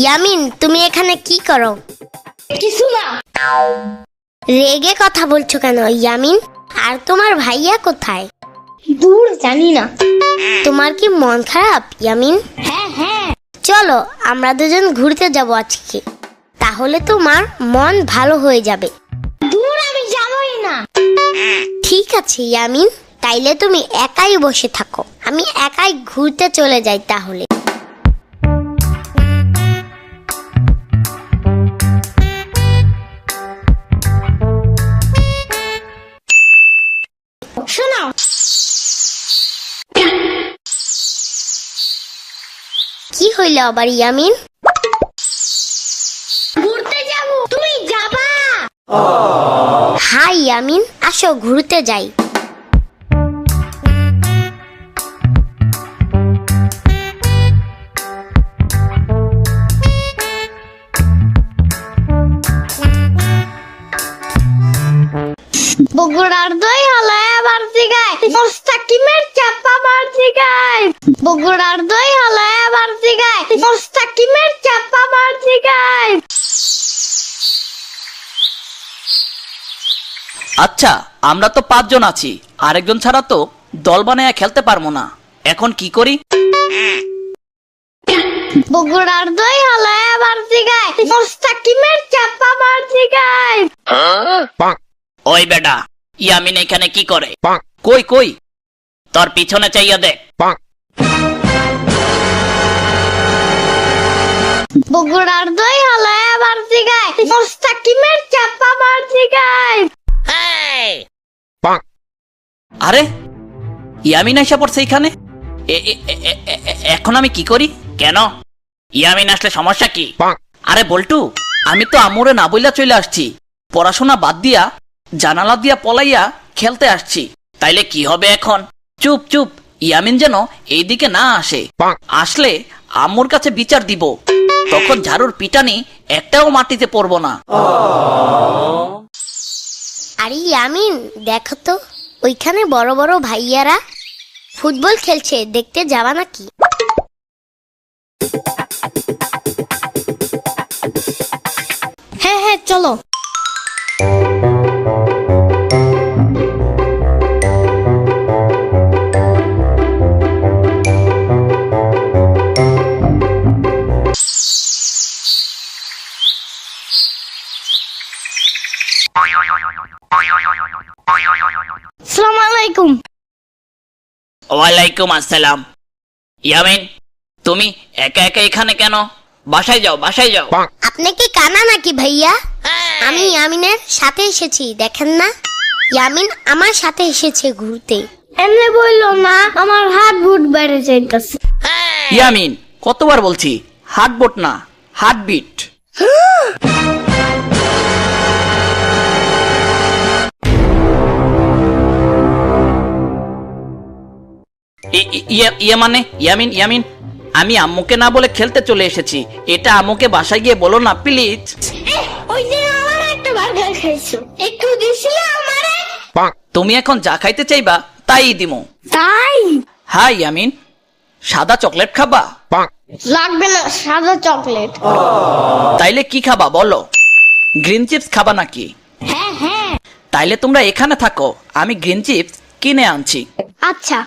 ইয়ামিন তুমি এখানে কি করো? কিছু না। রেগে কথা বলছো কেন ইয়ামিন? আর তোমার ভাইয়া কোথায়? দূর জানি না। তোমার কি মন খারাপ ইয়ামিন? হ্যাঁ হ্যাঁ। চলো আমরা দুজন ঘুরতে যাব আজকে। তাহলে তোমার মন ভালো হয়ে যাবে। দূর আমি যাবই না। ঠিক আছে ইয়ামিন। তাইলে তুমি একাই বসে থাকো। আমি একাই ঘুরতে চলে যাই তাহলে। হইল আবার ইয়ামিন? ঘুরতে যাব তুমি যাবা। হাই ইয়ামিন, আসো ঘুরতে যাই। বগুড়ার দই হলো এবার জিগায়। মোস্তাকিমের চাপা জিগায় বগুড়ার দই জিগায় মোস্তাকিমের চাপা আচ্ছা আমরা তো পাঁচজন আছি আরেকজন ছাড়া তো দল বানায় খেলতে পারব না। এখন কি করি? বগুড়ার দই মোস্তাকিমের চাপা ওই বেটা ইয়ামিন এখানে কি করে? কই কই? তোর পিছনে চাইয়া দেখ বগুড়ার দই হলো এবার জিগায় মোস্তাকিমের চাপা বার জিগায় আরে ইয়ামিন এসে পড়ছে এখানে এখন আমি কি করি? কেন? ইয়ামিন আসলে সমস্যা কি? আরে বল্টু আমি তো আমুরে না বইলা চলে আসছি। পড়াশোনা বাদ দিয়া জানালা দিয়া পলাইয়া খেলতে আসছি। তাইলে কি হবে এখন? চুপ চুপ। ইয়ামিন যেন এইদিকে না আসে। আসলে আম্মুর কাছে বিচার দিব। তখন ঝাড়ুর পিটানি একটাও মাটিতে পড়ব না। আরে ইয়ামিন দেখো তো ওইখানে বড় বড় ভাইয়ারা ফুটবল খেলছে দেখতে যাবা নাকি? হ্যাঁ হ্যাঁ চলো। ওয়ালাইকুম আসসালাম। ইয়ামিন তুমি একা একা এখানে কেন? বাসায় যাও বাসায় যাও। আপনি কি কানা নাকি ভাইয়া? আমি ইয়ামিনের সাথে এসেছি দেখেন না। ইয়ামিন আমার সাথে এসেছে ঘুরতে। এমনি বলল না আমার হাত বুট বেড়ে যাইতেছে। ইয়ামিন কতবার বলছি হার্টবোট না হার্টবিট ইয়ে ইয়ে মানে? ইয়ামিন ইয়ামিন? আমি আম্মুকে না বলে খেলতে চলে এসেছি। এটা আম্মুকে বাসায় গিয়ে বলো না প্লিজ। ওই দিন আমার একটা বার্গার খাইছো। একটু দিছিলে আমারে? তুমি এখন যা খাইতে চাইবা তাই দিমু। তাই? হাই ইয়ামিন। সাদা চকলেট খাবা? লাগবে না সাদা চকলেট। তাইলে কি খাবা বলো? গ্রিন চিপস খাবা নাকি? হ্যাঁ হ্যাঁ। তাইলে তোমরা এখানে থাকো আমি গ্রিন চিপস কিনে আনছি। আচ্ছা।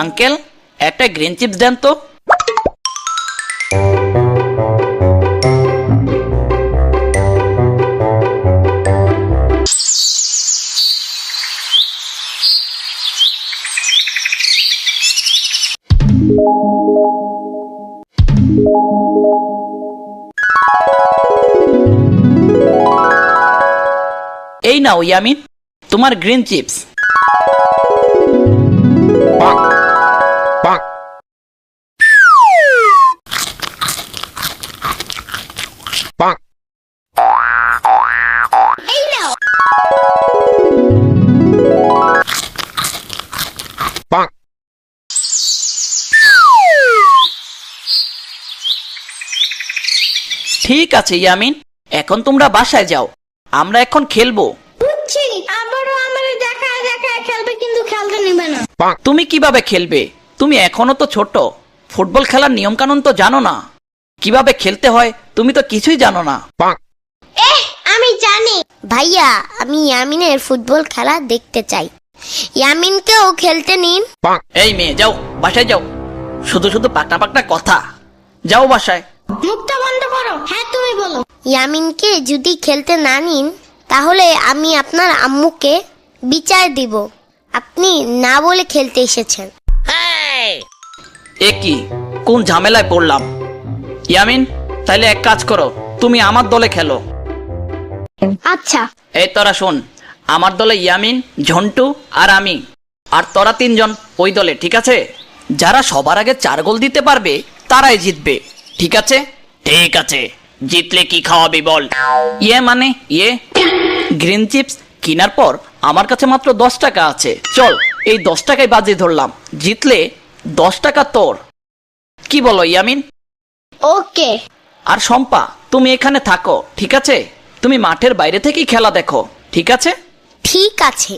আঙ্কেল একটা গ্রিন চিপস দেন তো। এই নাও ইয়ামিন তোমার গ্রিন চিপস। ঠিক আছে ইয়ামিন। এখন তোমরা বাসায় যাও। আমরা এখন খেলব। বুঝছি আবারও আমার দেখায় দেখায় খেলবে কিন্তু খেলতে নিবে না। তুমি কীভাবে খেলবে? তুমি এখনও তো ছোট। ফুটবল খেলার নিয়ম কানুন তো জানো না। কীভাবে খেলতে হয় তুমি তো কিছুই জানো না। এহ আমি জানি। ভাইয়া আমি ইয়ামিনের ফুটবল খেলা দেখতে চাই। ইয়ামিনকেও খেলতে নিন। এই মেয়ে যাও বাসায় যাও। শুধু শুধু পাকনা পাকনা কথা। যাও বাসায়। মুখটা বন্ধ করো। হ্যাঁ তুমি বলো। ইয়ামিনকে যদি খেলতে না নিন তাহলে আমি আপনার আম্মুকে বিচার দিব। আপনি না বলে খেলতে এসেছেন। এ কি? কোন ঝামেলায় পড়লাম? ইয়ামিন তাহলে এক কাজ করো তুমি আমার দলে খেলো। আচ্ছা। এই তোরা শোন আমার দলে ইয়ামিন ঝন্টু আর আমি আর তোরা তিনজন ওই দলে ঠিক আছে? যারা সবার আগে চার গোল দিতে পারবে তারাই জিতবে। ঠিক আছে? ঠিক আছে। জিতলে কি খাওয়াবি বল। ইয়ে মানে ইয়ে? গ্রিন চিপস কেনার পর আমার কাছে মাত্র দশ টাকা আছে। চল এই দশ টাকায় বাজি ধরলাম। জিতলে দশ টাকা তোর। কি বলো ইয়ামিন? ওকে। আর শম্পা তুমি এখানে থাকো ঠিক আছে? তুমি মাঠের বাইরে থেকেই খেলা দেখো ঠিক আছে? ঠিক আছে।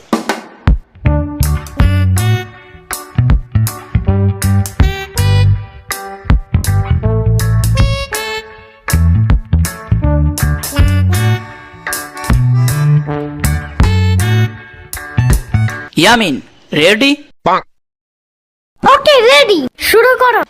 ইয়ামিন রেডি ওকে রেডি শুরু করো।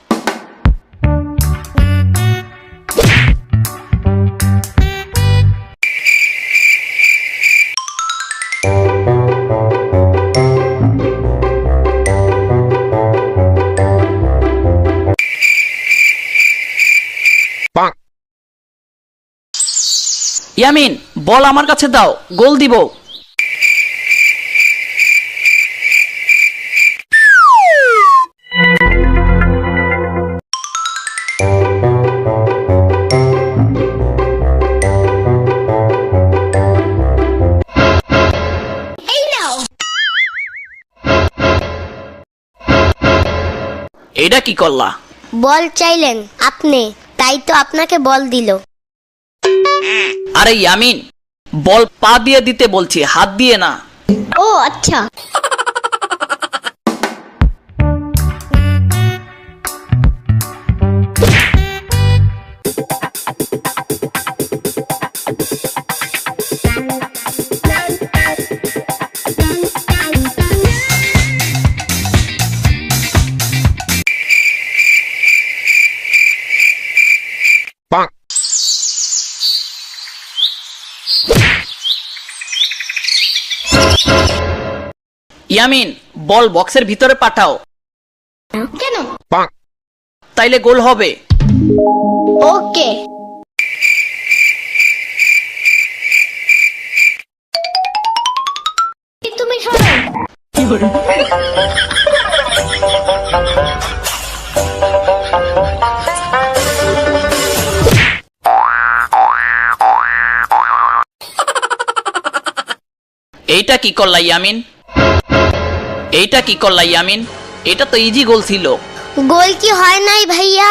ইয়ামিন বল আমার কাছে দাও গোল দিব। করলা? বল চাইলেন আপনি তাই তো আপনাকে বল দিল। আরে ইয়ামিন বল পা দিয়ে দিতে বলছি হাত দিয়ে না। ও আচ্ছা। ইয়ামিন বল বক্সের ভিতরে পাঠাও। কেন? তাইলে গোল হবে। ওকে। তুমি শোনো। এইটা কি করলা ইয়ামিন? এইটা কি করলা ইয়ামিন? এটা তো ইজি গোল ছিল। গোল কি হয় নাই ভাইয়া?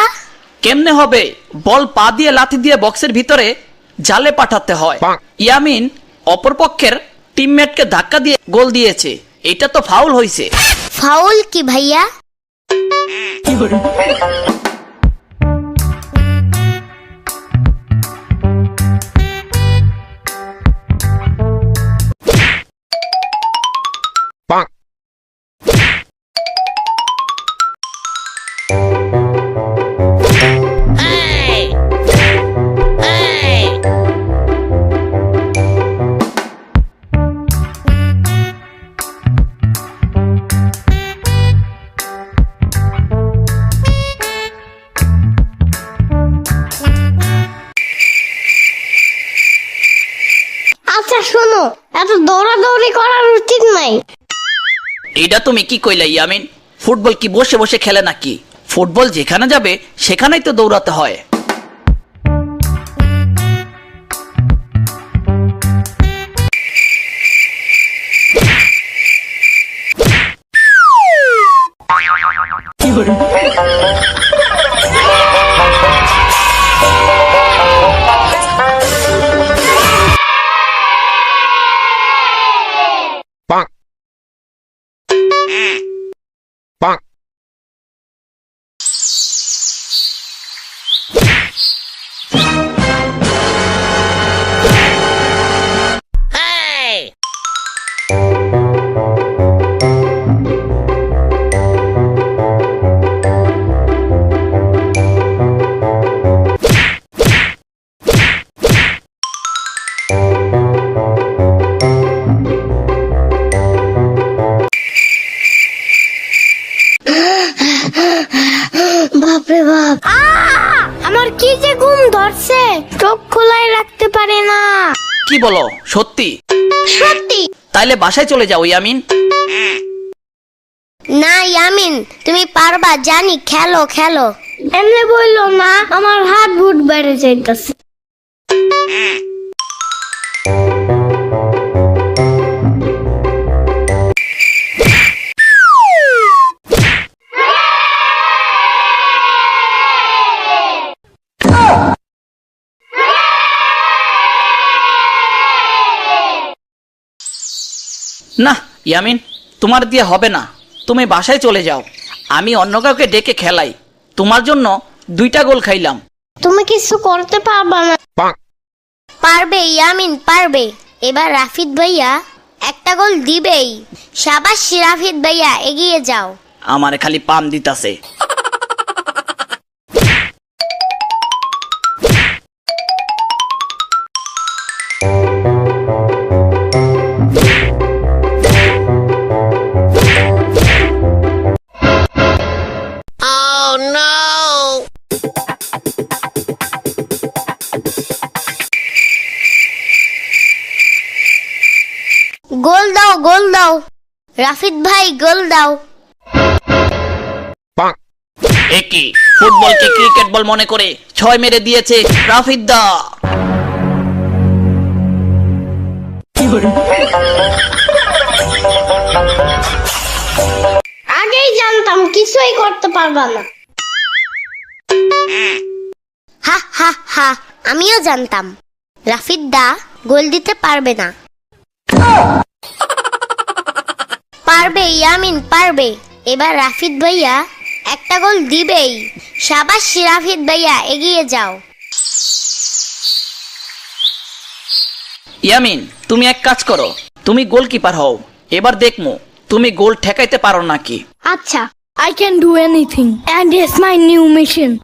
কেমনে হবে? বল পা দিয়ে লাথি দিয়ে বক্সের ভিতরে জালে পাঠাতে হয়। ইয়ামিন অপরপক্ষের টিমমেটকে ধাক্কা দিয়ে গোল দিয়েছে। এটা তো ফাউল হইছে। ফাউল কি ভাইয়া? এইটা তুমি কি কইলা, ইয়ামিন? ফুটবল কি বসে বসে খেলে নাকি? ফুটবল যেখানে যাবে, সেখানেই তো দৌড়াতে হয়। কি বলো সত্যি? সত্যি? তাইলে বাসায় চলে যাও ইয়ামিন। না ইয়ামিন তুমি পারবা জানি খেলো খেলো। এমনি বলল মা আমার হাত বুট বেড়ে যাইতেছে। না ইয়ামিন তোমার দিয়ে হবে না। তুমি বাসায় চলে যাও। আমি অন্য কাউকে ডেকে খেলাই। তোমার জন্য দুইটা গোল খাইলাম। তুমি কিছু করতে পারবা না। পারবে ইয়ামিন পারবে। এবার রাফিদ ভাইয়া একটা গোল দিবেই। সাবাস রাফিদ ভাইয়া এগিয়ে যাও। আমার খালি পাম দিতাছে। গোল দাও গোল দাও রাফিদ ভাই গোল দাও একই ফুটবলকে ক্রিকেট বল মনে করে ছয় মেরে দিয়েছে রাফিদ্দা আগেই জানতাম কিছুই করতে পারবা না। হা হা হা আমিও জানতাম। রাফিদ দা গোল দিতে পারবে না। পারবে ইয়ামিন পারবে। এবার রাফিদ ভাইয়া একটা গোল দিবেই। সাবাস রাফিদ ভাইয়া এগিয়ে যাও। ইয়ামিন তুমি এক কাজ করো। তুমি গোলকিপার হও। এবার দেখমু তুমি গোল ঠেকাইতে পারো নাকি? আচ্ছা। I can do anything and it's my new mission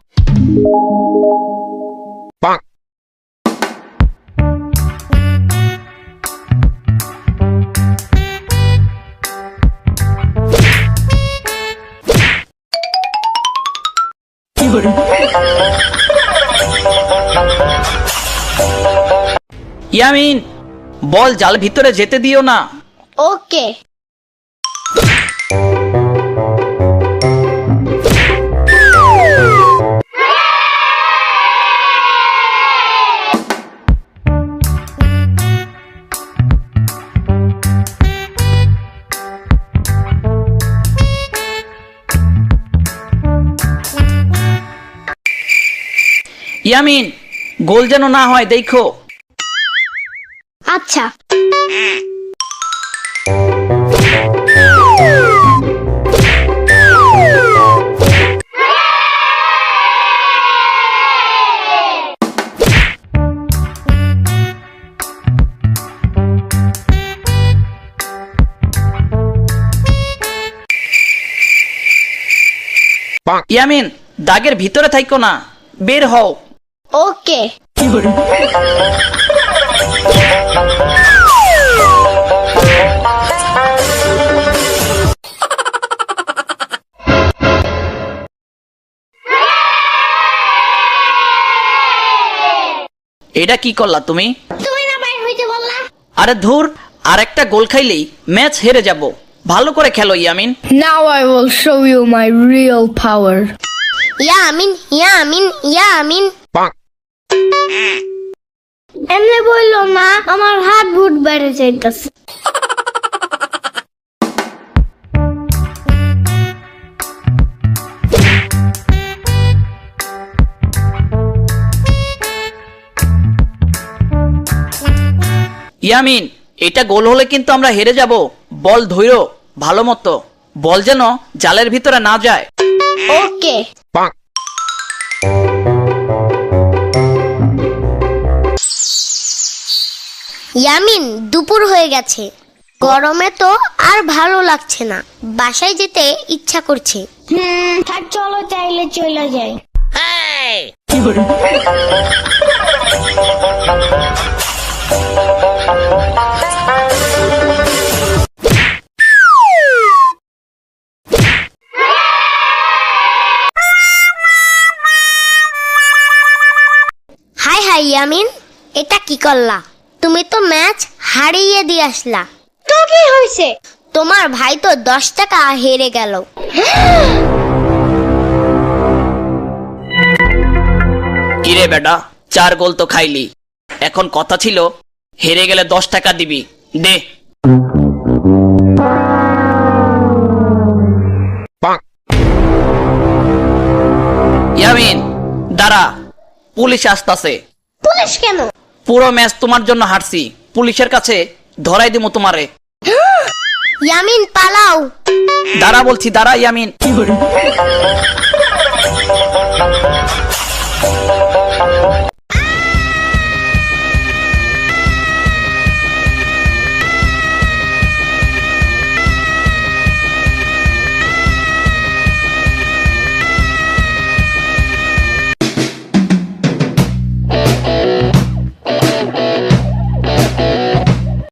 Yamin বল জাল ভিতরে যেতে দিও না ওকে ইয়ামিন গোল যেন না হয় দেখো। আচ্ছা। ইয়ামিন দাগের ভিতরে থাইকো না বের হও। ওকে এটা কি করলা তুমি? তুমি না বাইর হইতে বললা? আরে ধুর আর একটা গোল খাইলেই ম্যাচ হেরে যাব। ভালো করে খেলো Yamin. Now I will show you my real power. Yamin Yamin Yamin. এমনি বলল না আমার হাত বুট বেড়ে যাইতেছে। ইয়ামিন এটা গোল হলে কিন্তু আমরা হেরে যাব। বল ধৈর্য ভালো মতো। বল যেন জালের ভিতরে না যায়। ওকে। ইয়ামিন দুপুর হয়ে গেছে। গরমে তো আর ভালো লাগছে না। বাসায় যেতে ইচ্ছা করছে। হুম চলো চাইলে চলে যাই। হাই হাই ইয়ামিন এটা কি করলা? তুমি তো ম্যাচ হারিয়ে দিয়ে আসলা। তো কি হয়েছে? তোমার ভাই তো দশ টাকা হেরে গেল। কিরে বেটা চার গোল তো খাইলি। এখন কথা ছিল হেরে গেলে দশ টাকা দিবি। দে। ইয়ামিন দাঁড়া পুলিশ আসতাছে। পুলিশ কেন? পুরো ম্যাচ তোমার জন্য হারছি। পুলিশের কাছে ধরাই দিব তোমারে। ইয়ামিন পালাও। দাঁড়া বলছি দাঁড়া ইয়ামিন।